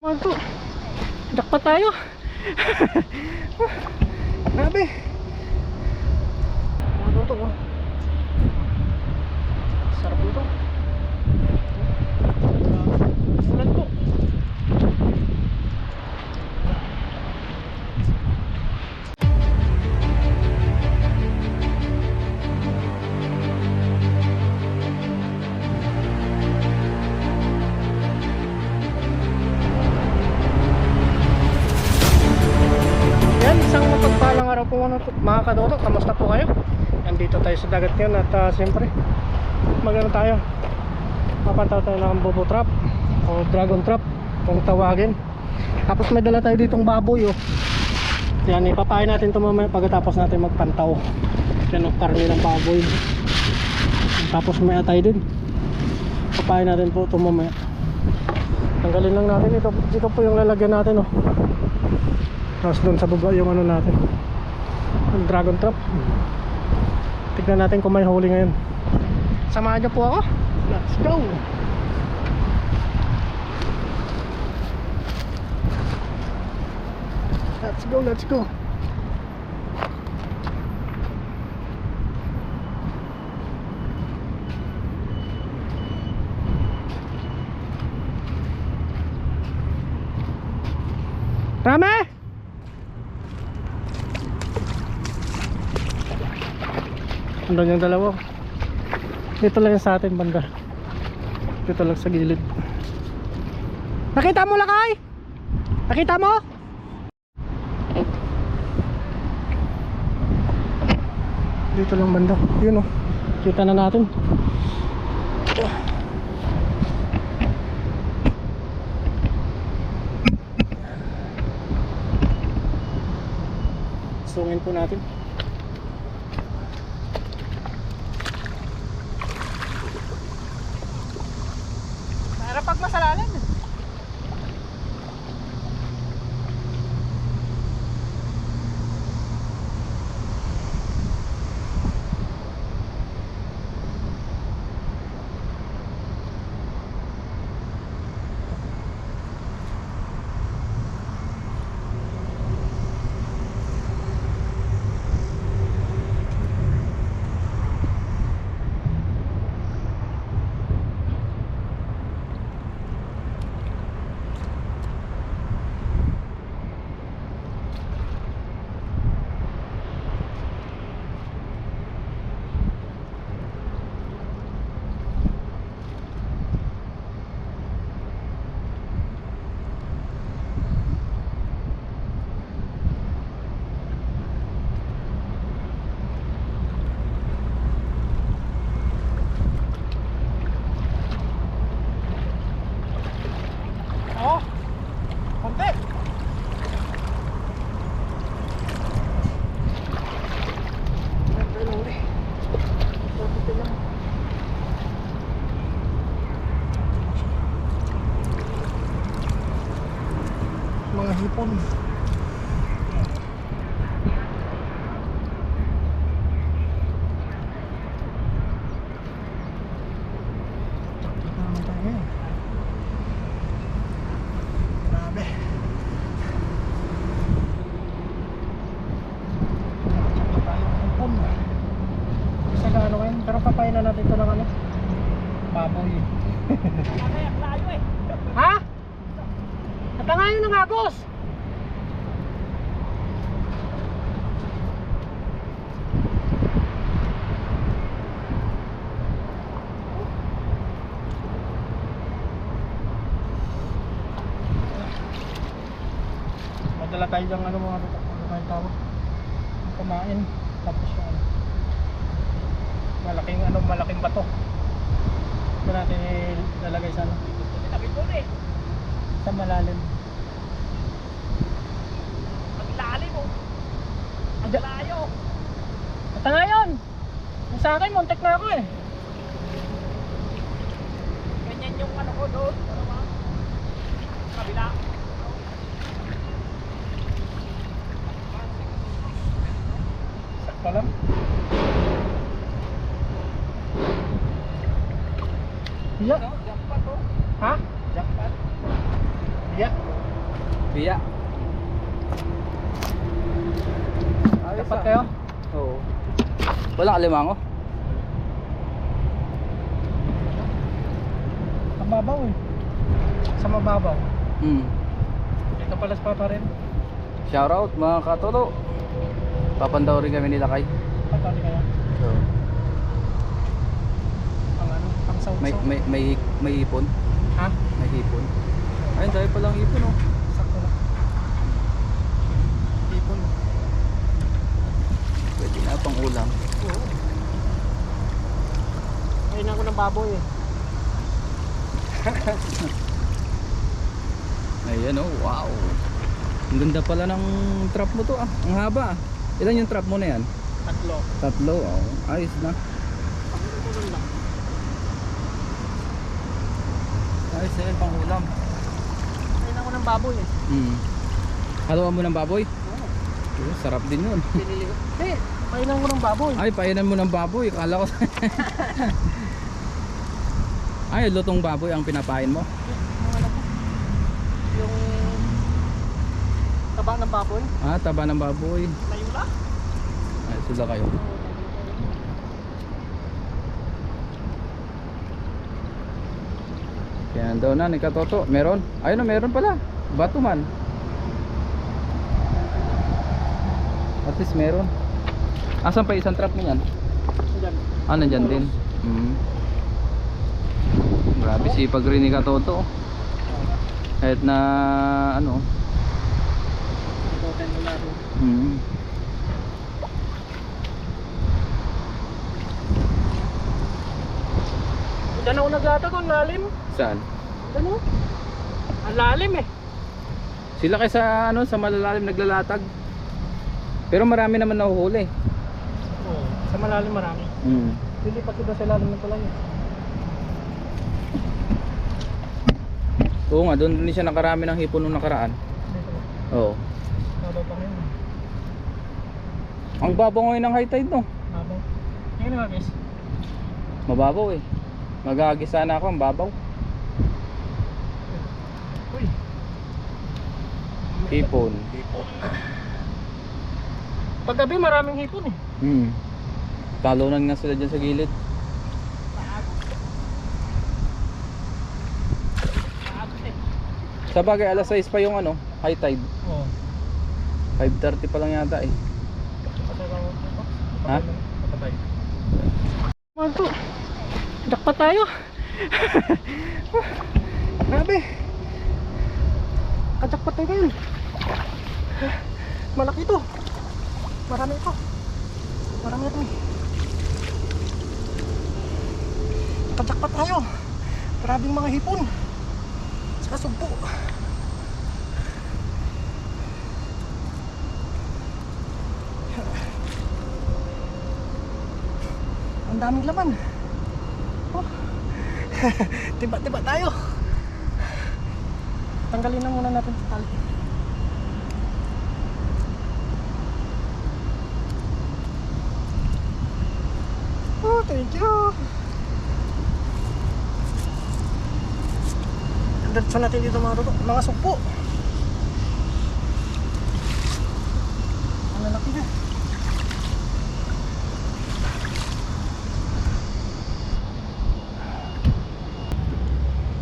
To? Jackpot tayo. Grabe. Ano to? oh? Sarap nito. Mga kadodo. Kamusta po kayo? Nandito tayo sa dagat ngayon at uh, siyempre magano tayo. Papantaw tayo ng bobo trap o dragon trap kung tawagin. Tapos may dala tayo ditong baboy oh. Yan, ipapain natin ito mamaya pagkatapos natin magpantaw. Yan ang karne ng baboy. Tapos may atay din. Papain natin po ito mamaya. Tanggalin lang natin ito. Ito po yung lalagyan natin oh. Tapos doon sa baba yung ano natin Yung dragon trap. Tignan natin kung may huli ngayon. Samahan niyo po ako. Let's go! Let's go, let's go. Rame! Andun yung dalawa. Dito lang yung sa atin banda. Dito lang sa gilid. Nakita mo lakay? Nakita mo? Dito lang banda. Yun oh. Kita na natin. Sungin po natin. Madala tayo ng ano mga ano tayo tawag. Kumain. Tapos yung ano. Malaking ano, malaking bato. Ito natin ilalagay sa ano. Sa malalim. Maglalim mo. Ang layo. Ito nga yun! Yung sa akin, muntik na ako eh. Ganyan yung ano ko doon. Ano ba? Kabila. Sakto lang. Biya. Ayos Dapat ah. kayo? Oo. Walang alimango. Sa mabaw eh. Sa mababaw. Hmm. Ito pala sa papa rin. Shoutout mga katoto. Papandaw rin kami nila kay. Patali kaya. Ang ano, ang sausaw. May may may may hipon. Ha? May hipon. Ayun, dahil palang hipon oh. Sakto lang. Ipon. Pwede na pang ulam. Oo. Ayun ako ng baboy eh. Ayan oh, wow. Ang ganda pala ng trap mo to ah. Ang haba ah. Ilan yung trap mo na yan? Tatlo. Tatlo. Oh. Ayos na. Ayos na yan pang ulam. Ng baboy eh. Hmm. Haluan mo ng baboy? Oo. Oh, sarap din yun. Pinili ko. Hindi, painan ko ng baboy. Ay, painan mo ng baboy. Kala ko. Ay, lutong baboy ang pinapain mo. Yung ano ko. Yung taba ng baboy. Ah, taba ng baboy. Mayula. Ay, sila kayo. Yan daw na, ni Katoto. Meron? Ayun na, meron pala. Bato man. At least meron. Asan pa isang trap mo yan? Diyan. Ah, nandyan din. Mm. Grabe sipag rin ni Katoto. Kahit na ano. Mm. Diyan ako naglatag ang lalim. Saan? Ano? Ang lalim eh. Sila kaysa ano sa malalalim naglalatag. Pero marami naman nahuhuli. Oo. Sa malalim marami. Mm. Lilipat daw sa lalim ng tulay. Oo nga, doon din siya nakarami ng hipon nung nakaraan. Dito. Oo. Babaw pa ngayon. Ang babaw ngayon ng high tide no. Babaw. Tingnan nga guys. Mababaw eh. Magagis sana ako, ang babaw. Hipon. Paggabi maraming hipon eh. Hmm. Talunan nga sila dyan sa gilid. Sa bagay, alas 6 pa yung ano, high tide. Oo. 5.30 pa lang yata eh. Ha? Manto. Dakpa tayo. Grabe. Kajakpat tayo ngayon. Malaki to. Marami ito. Marami ito. eh. Kajakpat tayo. Grabing mga hipon. Sa sugpo. Ang daming laman. Oh. Tiba-tiba tayo. Tanggalin na muna natin sa tali. Thank you. Diretso natin dito mga. Mga sugpo. Ang lalaki na.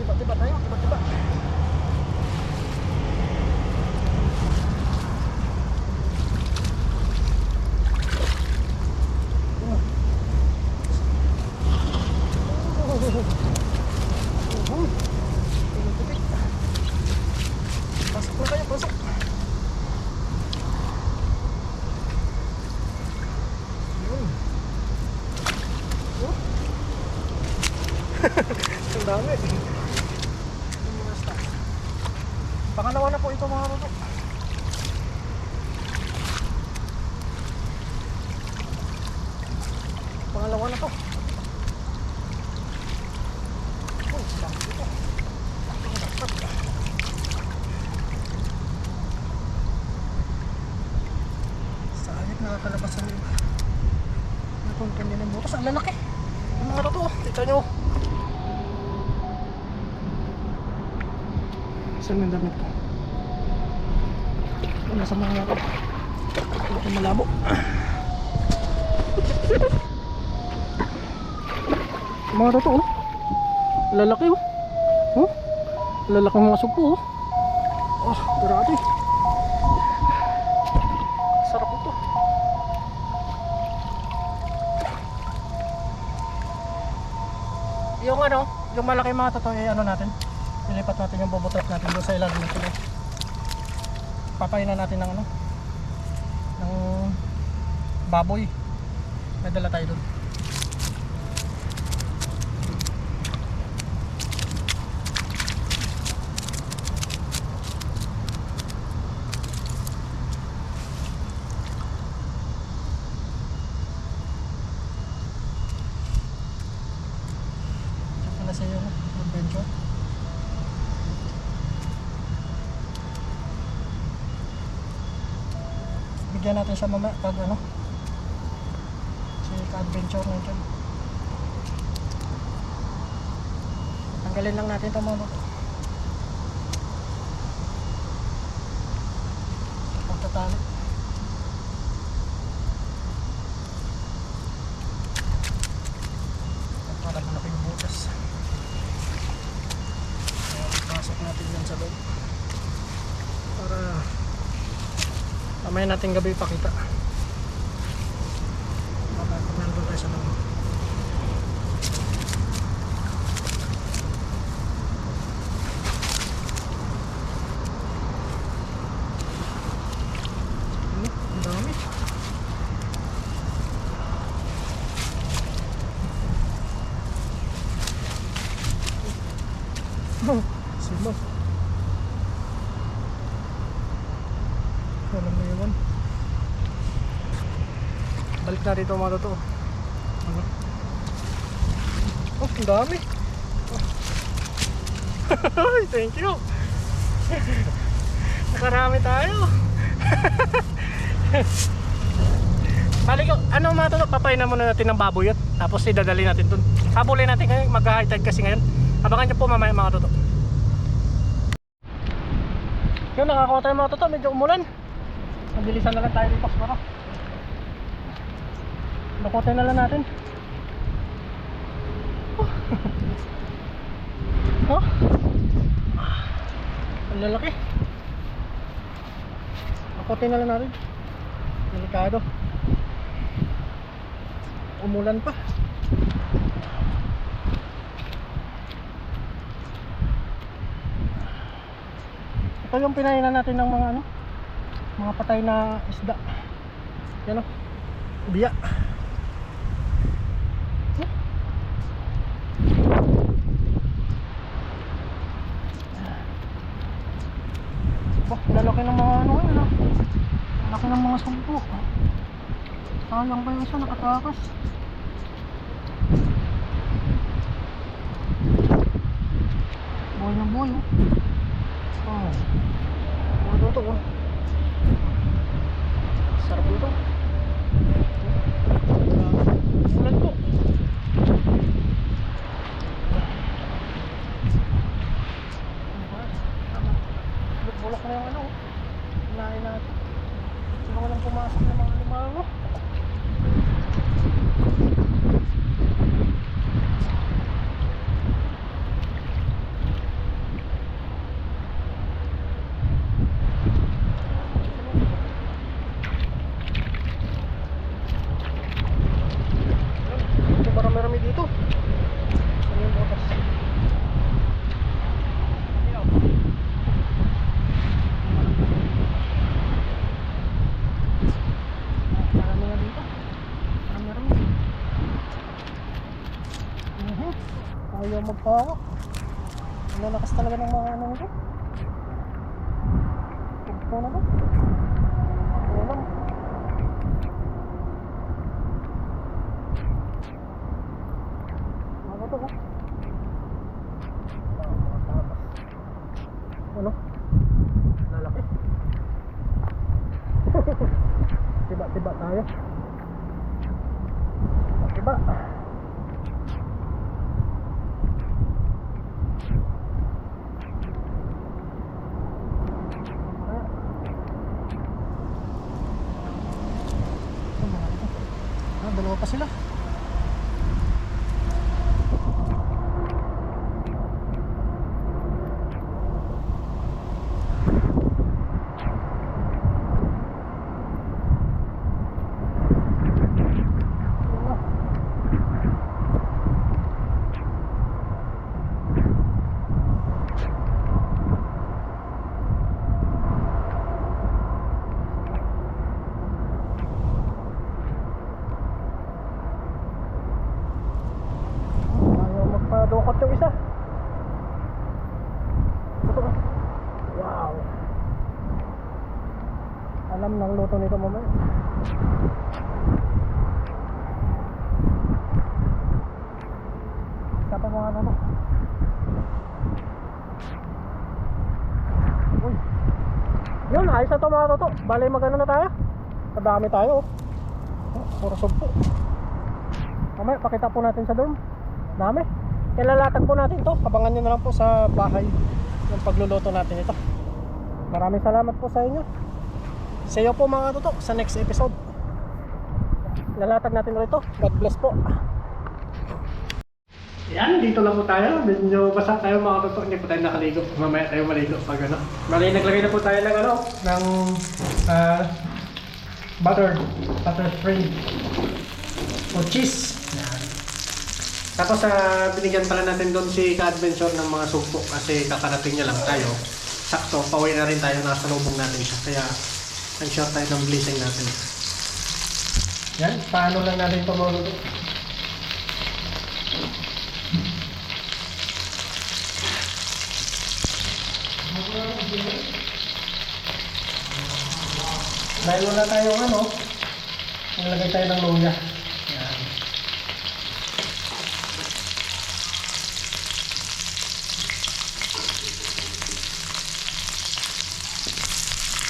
Tiba-tiba tayo, tiba-tiba. Pasok na kayo, pasok. Yun. Oh. Ang dami. Yung mga stock. Pangalawa na po ito mga ruto. Pangalawa na to. Oh, dami ito. Sa alit nakakalabasan yung napuntan din ng butas. Ang lalaki. Yung mga ruto. Ito nyo. Saan yung damit ko? Nasa mga ako. Ito malabo. Mga totoo, no? Lalaki, oh. Oh? Lalaki mga supo, oh. Oh, grabe. Sarap ito. Yung ano, yung malaki mga totoo, eh, ano natin, ilipat natin yung bobotrap natin doon sa ilalim ng tuloy. Papayin na natin ng ano, ng baboy. May dala tayo doon. Sa iyo, no? adventure. Bigyan natin siya mamaya pag ano, si ka-adventure na dyan. Tanggalin lang natin ito mga to. Pagtatali. Para malaki yung butas. Kaya pasok natin yan sa loob. Para mamaya natin gabi pakita. Mamaya kung nandun tayo sa loob. Ano? Ang dami. Oh, sila. Walang may iwan. Balik na dito mga totoo. Oh, ang dami. Oh. Thank you. Nakarami tayo. Balik ko, ano mga totoo, papayin na muna natin ng baboy at tapos idadali natin dun. Habulin natin ngayon, mag-high tide kasi ngayon. Abangan nyo po mamaya mga totoo. Yun, nakakuha tayo mga totoo, medyo umulan. Mabilisan na lang tayo dito siguro. Nakuha na lang natin. Oh. oh. Ang lalaki. Nakuha na lang natin. Delikado. Umulan pa. Ito yung pinainan natin ng mga ano, mga patay na isda. Yan o. Biya. Hmm? Bah, lalaki ng mga ano ngayon ah. Laki ng mga sumpo. Sayang pa yung isa nakatakas. Buhay na buhay oh. Oh. Ano to oh? Sarap ito. 哦。Alam ng luto nito mamaya. Isa pa mga ano. Uy. Yun, ayos na to mga toto. Bale magano na tayo. Madami tayo. Oh. Oh, puro sugpo. Mamaya, pakita po natin sa dorm. Dami. Ilalatag po natin to. Abangan nyo na lang po sa bahay yung pagluluto natin ito. Maraming salamat po sa inyo. See you po mga tutok sa next episode. Lalatag natin ulit to. God bless po. Yan, dito lang po tayo. Medyo basa tayo mga tutok. Hindi po tayo nakaligo. Mamaya tayo maligo pag ano. Mali, naglagay na po tayo ng ano, ng ah, butter, butter spring o cheese. Yan. Tapos sa binigyan pala natin doon si ka-adventure ng mga sugpo kasi kakarating niya lang tayo. Sakto, pauwi na rin tayo, nasa lubong natin siya. Kaya nag-share tayo ng blessing natin. Yan, paano lang natin ito maluto? Dahil wala tayong ano, nilagay tayo ng luya. Yan.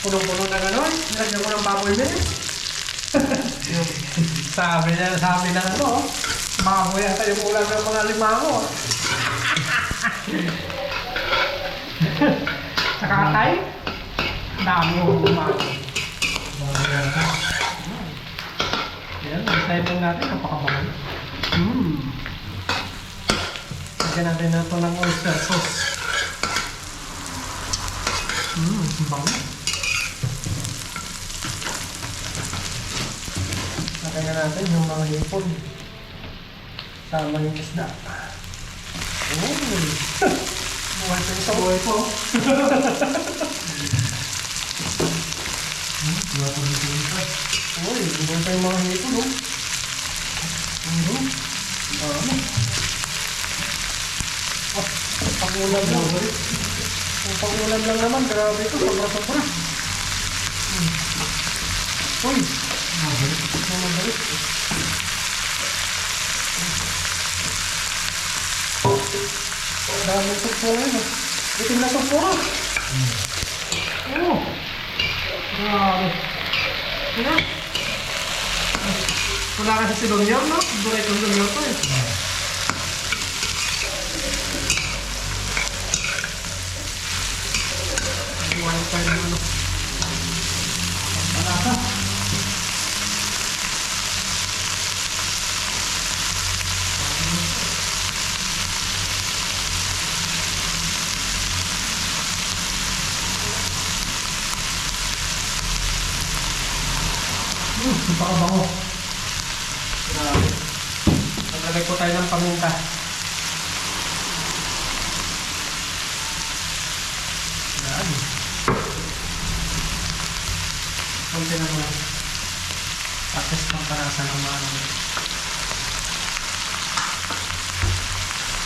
Punong-puno na gano'n. Nilagyan ko ng baboy din. sabi na, sabi na ano, baboy ata yung ulam ng mga limango. Nakakatay? Dami yung limango. Yan, excited natin. Napakabango. Mmm. Lagyan natin na ito ng oyster sauce. Mmm, bango. Na natin yung mga hipon. Sama yung isda. Oh. Buhay ko sa buhay ko. Hmm, wala pa rin ito. Uy, buhay pa yung mga hipon, oh. Ano? Ano? Oh, pangulam lang. Ang pangulam lang naman, grabe ito, sobra-sobra. Hmm. Uy, mabalik. Mabalik. Dami sugpo ngayon. oh. Itim na sugpo ka. Oh. Grabe. Wala kasi si Donier, no? Duray kong Donier to eh. Iwan tayo ng ano. Wala ka. Hmm, napakabango. Grabe. Maglagay po tayo ng paminta. Yan. Kunti na muna. Tapos pang panasa ng mga ano.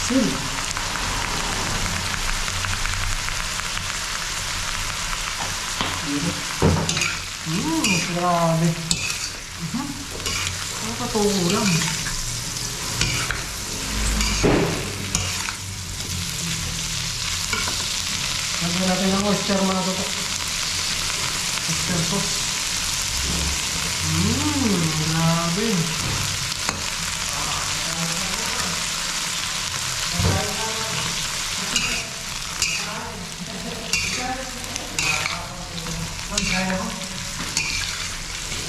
Sin. Mmm, grabe. Ito ulam? Lagyan natin ng oyster mga toto. Oyster sauce. Mmm, grabe.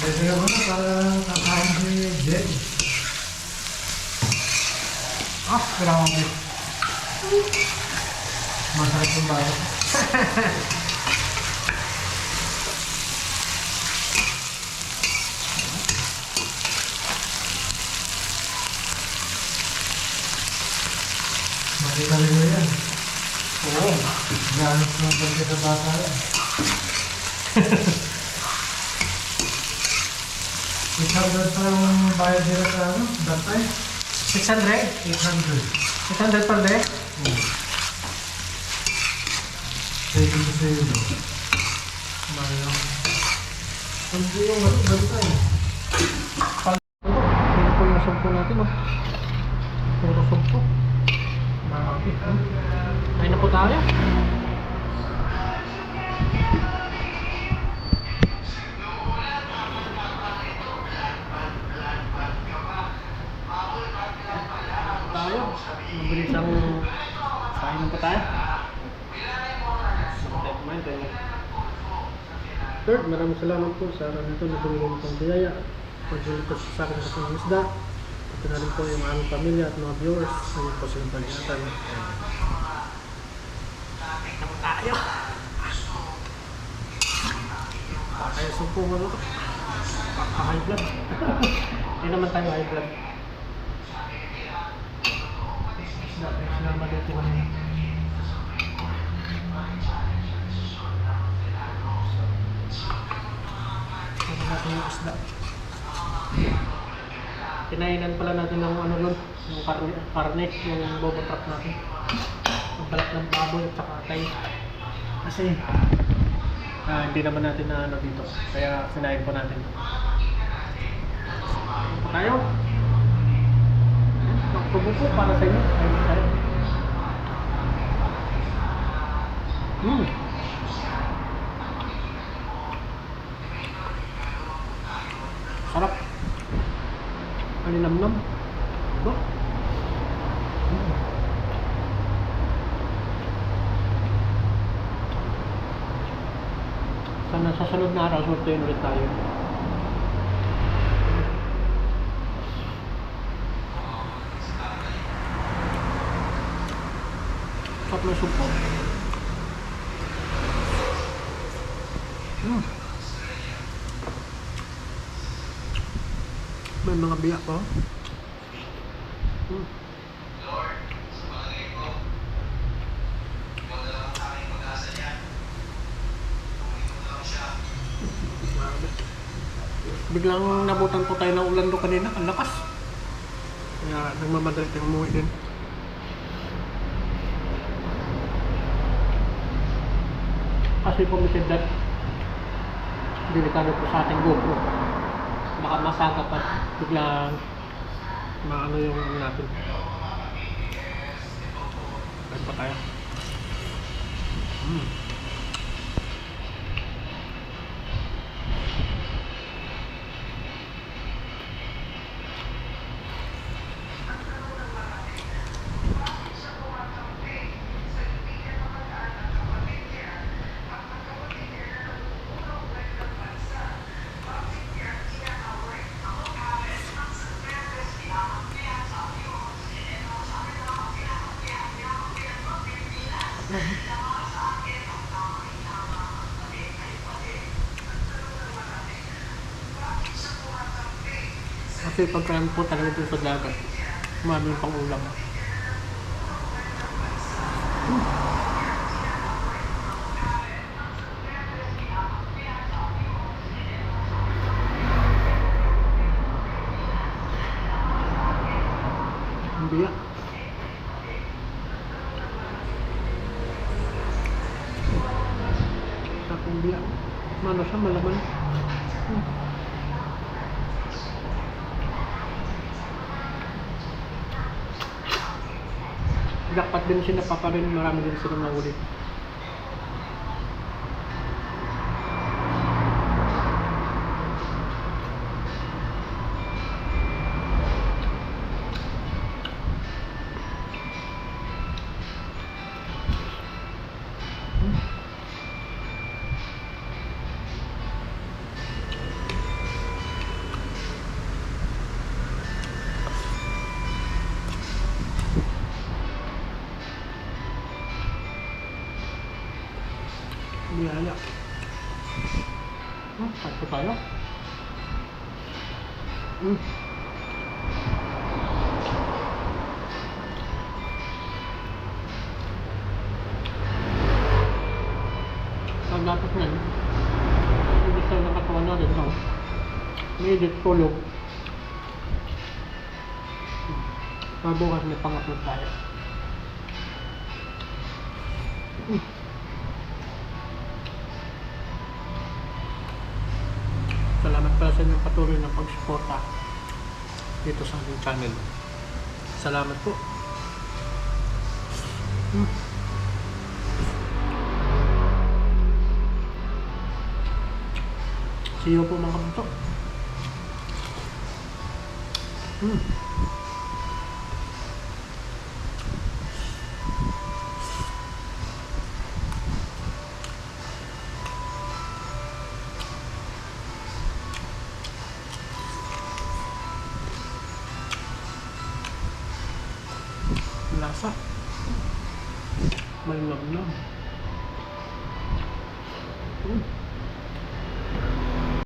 Kaya ako na para Jedzie. Naprawdę. Masz taką bajkę. मज़े का भी भैया ओ जान के साथ आता है 600 pa yung bayad nila sa ano, that time. 600? 800. 600 per day? Oo. Mm. Thank you sa iyo. Mayo. Hindi yung that time. Ito po yung sampo natin. Oh. Puro sampo. Malaki. Ay na po tayo. Third, maraming salamat po sa araw nito na tumulong itong biyaya. Pagsulit po sa akin sa mga isda. Rin po yung aming pamilya at mga viewers. Ayun po silang pag-ingatan. Tayo! Tayo sumpo mo ito. Paka-high blood. Hindi naman tayo high blood. Isda, salamat dito kanina. Natin yung isda. Kinainan pala natin ng ano nun, yung karne, karne yung bobo truck natin. Yung balat ng baboy at saka atay. Kasi, ah, hindi naman natin na ano dito. Kaya sinayin po natin. Po tayo. Magtubo po para sa inyo. Ayun tayo. Hmm. Sarap. Malinamnam. Diba? Mm. Sana sa sunod na araw, sortein ulit tayo. Sarap na supo. Mm. May mga biyak pa. Hmm. Biglang nabutan po tayo ng ulan doon kanina, ang lakas. Kaya nagmamadali tayong umuwi din. Kasi committed that delikado po sa ating GoPro baka masagap at biglang maano yung ano natin. Kain pa tayo. Mm. Kasi pagka po talaga dito sa dagat, marami pang ulam. Ang biyak. Sarap ang biyak. Mano siya, malaman. Hmm. Jackpot din sila pa rin, marami Hmm, tayo. Hmm. Ang dapat na. Yung gusto ng katawan natin, no? May edit tulog. Mabukas may pang-upload tayo. Inyong patuloy na pagsuporta dito sa ating channel. Salamat po. Hmm. See you po mga kabuto. Hmm.